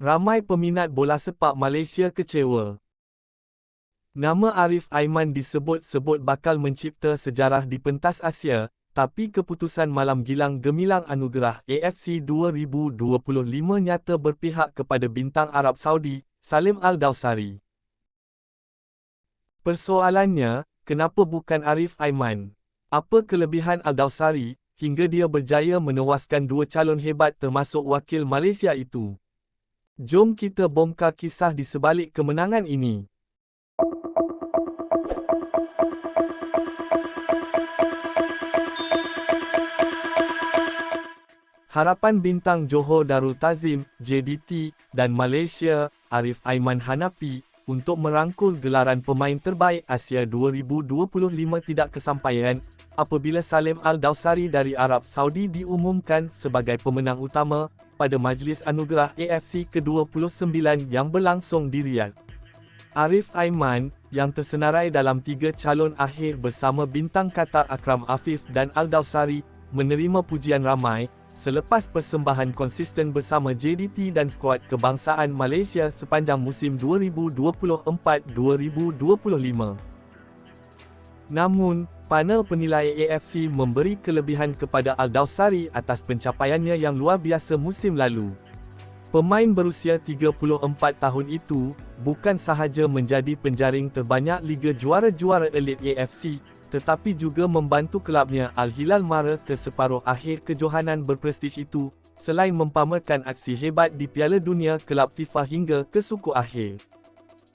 Ramai peminat bola sepak Malaysia kecewa. Nama Arif Aiman disebut-sebut bakal mencipta sejarah di pentas Asia, tapi keputusan malam gilang gemilang anugerah AFC 2025 nyata berpihak kepada bintang Arab Saudi, Salim Al-Dawsari. Persoalannya, kenapa bukan Arif Aiman? Apa kelebihan Al-Dawsari, hingga dia berjaya menewaskan dua calon hebat termasuk wakil Malaysia itu? Jom kita bongkar kisah di sebalik kemenangan ini. Harapan bintang Johor Darul Tazim, JDT, dan Malaysia, Arif Aiman Hanapi, untuk merangkul gelaran pemain terbaik Asia 2025 tidak kesampaian, apabila Salim Al-Dawsari dari Arab Saudi diumumkan sebagai pemenang utama, pada Majlis Anugerah AFC ke-29 yang berlangsung di Riyadh. Arif Aiman, yang tersenarai dalam tiga calon akhir bersama bintang Qatar Akram Afif dan Al-Dawsari, menerima pujian ramai, selepas persembahan konsisten bersama JDT dan skuad kebangsaan Malaysia sepanjang musim 2024-2025. Namun, panel penilai AFC memberi kelebihan kepada Al-Dawsari atas pencapaiannya yang luar biasa musim lalu. Pemain berusia 34 tahun itu, bukan sahaja menjadi penjaring terbanyak Liga Juara-Juara Elit AFC, tetapi juga membantu kelabnya Al-Hilal mara ke separuh akhir kejohanan berprestij itu, selain mempamerkan aksi hebat di Piala Dunia Kelab FIFA hingga ke suku akhir.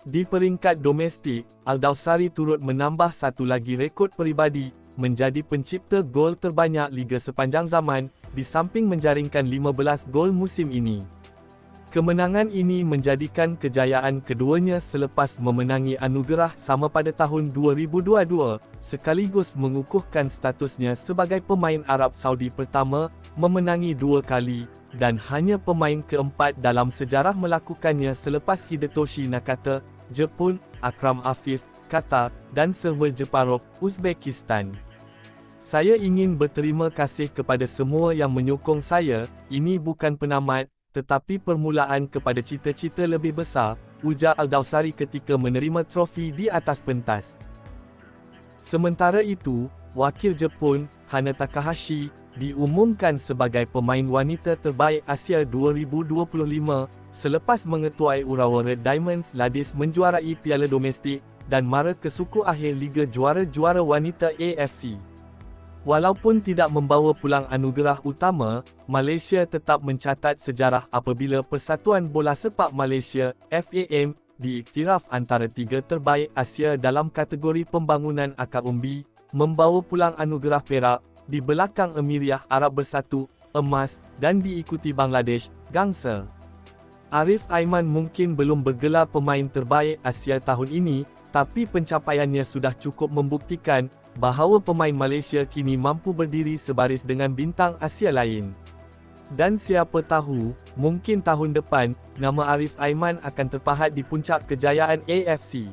Di peringkat domestik, Al-Dawsari turut menambah satu lagi rekod peribadi, menjadi pencipta gol terbanyak Liga sepanjang zaman, di samping menjaringkan 15 gol musim ini. Kemenangan ini menjadikan kejayaan keduanya selepas memenangi anugerah sama pada tahun 2022, sekaligus mengukuhkan statusnya sebagai pemain Arab Saudi pertama, memenangi dua kali, dan hanya pemain keempat dalam sejarah melakukannya selepas Hidetoshi Nakata, Jepun, Akram Afif, Qatar, dan server Jeparov, Uzbekistan. Saya ingin berterima kasih kepada semua yang menyokong saya, ini bukan penamat, tetapi permulaan kepada cita-cita lebih besar, ujar Al-Dawsari ketika menerima trofi di atas pentas. Sementara itu, wakil Jepun, Hana Takahashi, diumumkan sebagai pemain wanita terbaik Asia 2025 selepas mengetuai Urawa Red Diamonds Ladis menjuarai piala domestik dan mara ke suku akhir Liga Juara-Juara Wanita AFC. Walaupun tidak membawa pulang anugerah utama, Malaysia tetap mencatat sejarah apabila Persatuan Bola Sepak Malaysia FAM diiktiraf antara tiga terbaik Asia dalam kategori pembangunan akar umbi, membawa pulang anugerah perak di belakang Emiriah Arab Bersatu, emas, dan diikuti Bangladesh, gangsa. Arif Aiman mungkin belum bergelar pemain terbaik Asia tahun ini, tapi pencapaiannya sudah cukup membuktikan bahawa pemain Malaysia kini mampu berdiri sebaris dengan bintang Asia lain. Dan siapa tahu, mungkin tahun depan, nama Arif Aiman akan terpahat di puncak kejayaan AFC.